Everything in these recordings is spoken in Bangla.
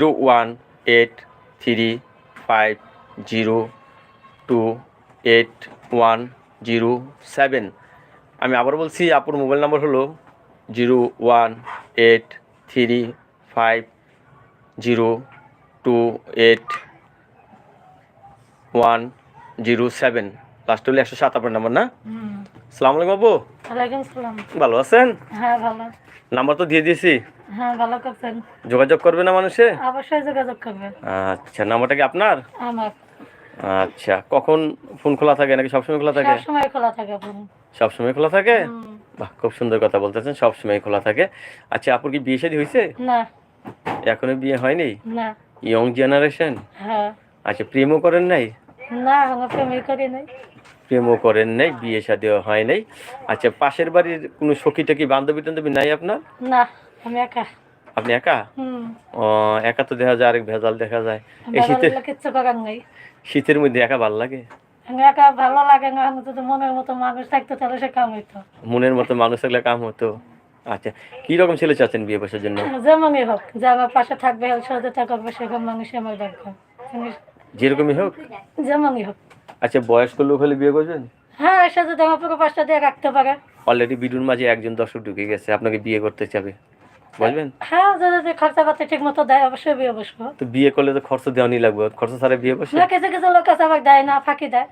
Zero one eight three five zero two eight one zero seven আমি আবার বলছি আপুর মোবাইল নাম্বার হলো zero one eight three five zero two eight one zero seven last হলো একশো সাত আপনার নাম্বার না? সালাম আলাইকুম আপু। ভালো আছেন? হ্যাঁ ভালো। নাম্বার তো দিয়ে দিয়েছি। হ্যাঁ ভালো করছেন যোগাযোগ করবে না মানুষে? অবশ্যই যোগাযোগ করবেন আচ্ছা নাম্বারটা কি আপনার? আমার। আচ্ছা কখন ফোন খোলা থাকে নাকি সবসময় খোলা থাকে? সব সময় খোলা থাকে ফোন। সবসময় খোলা থাকে? বাহ খুব সুন্দর কথা বলতেছেন সবসময় খোলা থাকে। আচ্ছা আপুর কি বিয়ে শাদী হয়েছে না। এখনও বিয়ে হয়নি? না। Young generation? হ্যাঁ। আচ্ছা প্রেমও করেন নাই? না আমার প্রেমই করি নাই। প্রেমও করেন নাই বিয়ে শাদীও হয় নাই। আচ্ছা পাশের বাড়ির কোনো সখী টকি বান্ধবী টান্ধবী নাই আপনার? না। আমি একা। আপনি একা? ও একা তো দেখা যায় আরেক ভেজাল দেখা যায়। এই ভালো শীতে লাগলে কিচ্ছু করার নাই শীতের মধ্যে একা ভালো লাগে? একা ভালো লাগে না যদি মনের মতো মানুষ থাকতো তাহলে সে কাম হইতো। মনের মতো মানুষ থাকলে কাম হতো? আচ্ছা কি রকম ছেলে চাচ্ছেন বিয়ে বসার জন্য? যেমনই হোক যে আমার পাশে থাকবে সহযোগিতা করবে সেরকম মানুষই আমার দরকার। যেরকমই হোক? যেমনই হোক। আচ্ছা বয়স্ক লোক হলে বিয়ে করবেন? হ্যাঁ সে যদি আমার পুরো পাশটা দিয়ে রাখতে পারে। অলরেডি বিডুর মাঝে একজন দর্শক ঢুকে গেছে আপনাকে বিয়ে করতে চাবে। বুঝবেন? হ্যাঁ যদি খরচা পাতি ঠিক মতো দেয় অবশ্যই বিয়ে বসবো। তো বিয়ে করলে তো খরচ দেওয়ানি লাগবে। খরচ ছাড়া বিয়ে বসে? না কিছু কিছু লোক আছে আবার দেয় না ফাঁকি দেয়।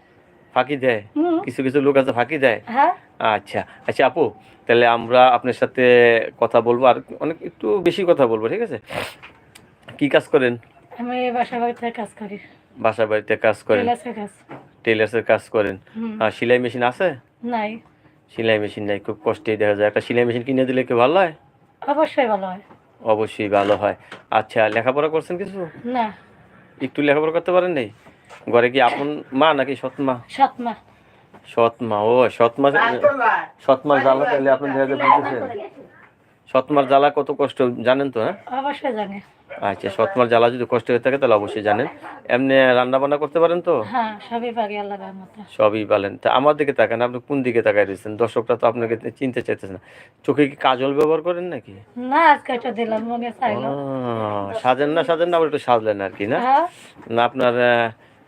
ফাঁকি দেয়? কিছু কিছু লোক আছে ফাঁকি দেয়? হ্যাঁ। আচ্ছা আচ্ছা আপু তাহলে আমরা আপনার সাথে কথা বলব আর অনেক একটু বেশি কথা বলব ঠিক আছে? কি কাজ করেন? আমি বাসা বাড়িতে কাজ করি। বাসা বাড়িতে কাজ করেন? টেলার্সের কাজ। করেন? আর সেলাই মেশিন আছে? নাই। সেলাই মেশিন নাই খুব কষ্টেই দেখা যায়। একটা সেলাই মেশিন কিনে দিলে কি ভালো হয়? অবশ্যই ভালো হয়। অবশ্যই ভালো হয়। আচ্ছা লেখাপড়া করছেন কিছু? না। একটু লেখাপড়া করতে পারেন নাই? ঘরে কি আপন মা নাকি সৎ মা? সৎ মা। সৎ মা ও সৎ মা সৎ মার জ্বালা তাহলে আপনি দেখা যায় বুঝতেছেন সৎ মার জ্বালা কত কষ্ট জানেন তো হ্যাঁ? অবশ্যই জানে। আচ্ছা সৎ মার জ্বালা যদি কষ্ট হয়ে থাকে তাহলে অবশ্যই জানেন। এমনি রান্না বান্না করতে পারেন তো? হ্যাঁ সবই পারি আল্লাহর সবই পালেন তা আমার দিকে তাকান আপনি কোন দিকে তাকাই দিচ্ছেন দর্শকরা তো আপনাকে চিনতে চাইতেছে না। চোখে কি কাজল ব্যবহার করেন নাকি? না আজকে একটা দিলাম মনে চাইলো সাজেন না সাজেন না আবার একটু সাজলেন আর কি না? হ্যাঁ। না আপনার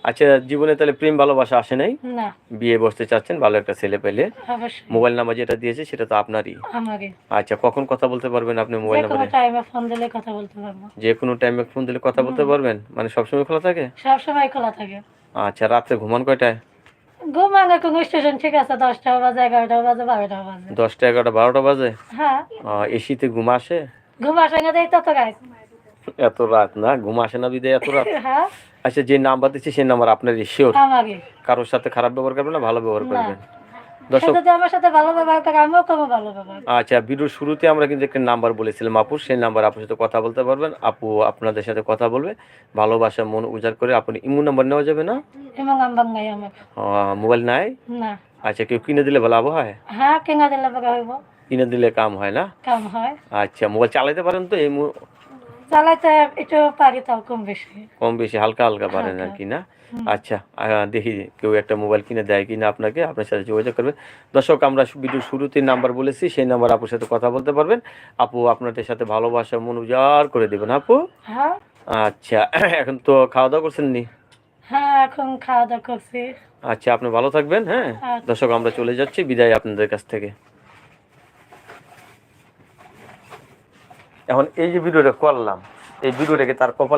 আচ্ছা জীবনে তাহলে প্রেম ভালোবাসা আসে নাই? না। বিয়ে বসতে চাচ্ছেন ভালো একটা ছেলে পেলে। মোবাইল নাম্বার যেটা দিয়েছে সেটা তো আপনারই। আচ্ছা কখন কথা বলতে পারবেন আপনি মোবাইল নাম্বারে? টাইমে ফোন দিলে কথা বলতে পারব। যে কোনো টাইমে ফোন দিলে কথা বলতে পারবেন? মানে সবসময় খোলা থাকে? সব সময় খোলা থাকে। আচ্ছা রাত্রে ঘুমান কয়টায়? ঘুমানো কোন স্টেশন ঠিক আছে দশটা বাজে এগারোটা বাজে বারোটা বাজে। দশটা এগারোটা বারোটা বাজে? হ্যাঁ। এসিতে ঘুম আসে? ঘুম আসে না দেয় তত গাছ এত রাত না? ঘুম আসে না বিদে এত রাত? হ্যাঁ। আচ্ছা যে নাম্বার দিচ্ছি সেই নাম্বার আপনার শিওর কারোর সাথে খারাপ ব্যবহার করবেন না ভালো ব্যবহার করবেন? দর্শক। আচ্ছা ভিডিওর শুরুতে আমরা কিন্তু একটা নাম্বার বলেছিলাম আপু সেই নাম্বার আপুর সাথে কথা বলতে পারবেন। আপু আপনাদের সাথে কথা বলবে। ভালোবাসা মন উজাড় করে আপনি ইমো নাম্বার নেওয়া যাবে না? মোবাইল নাই? আচ্ছা কেউ কিনে দিলে ভালো হয় হ্যাঁ কেনা দিলে কিনে দিলে কাম হয় না? কাম হয়। আচ্ছা মোবাইল চালাতে পারেন তো এই চালাইতে একটু পারি তাও কম বেশি। কম বেশি হালকা হালকা পারেন আর কি না? আচ্ছা দেখি কেউ একটা মোবাইল কিনে দেয় কিনা আপনাকে আপনার সাথে যোগাযোগ করবে দর্শক আমরা ভিডিওর শুরুতে নাম্বার বলেছি সেই নাম্বার আপুর সাথে কথা বলতে পারবেন। আপু আপনাদের সাথে ভালোবাসা মন উজাড় করে দেবেন আপু? হ্যাঁ। আচ্ছা এখন তো খাওয়া দাওয়া করছেন নি? হ্যাঁ এখন খাওয়া দাওয়া করছি। আচ্ছা আপনি ভালো থাকবেন হ্যাঁ? আচ্ছা। দর্শক আমরা চলে যাচ্ছি বিদায় আপনাদের কাছ থেকে। এখন এই যে ভিডিওটা করলাম এই ভিডিওটাকে তার কপালে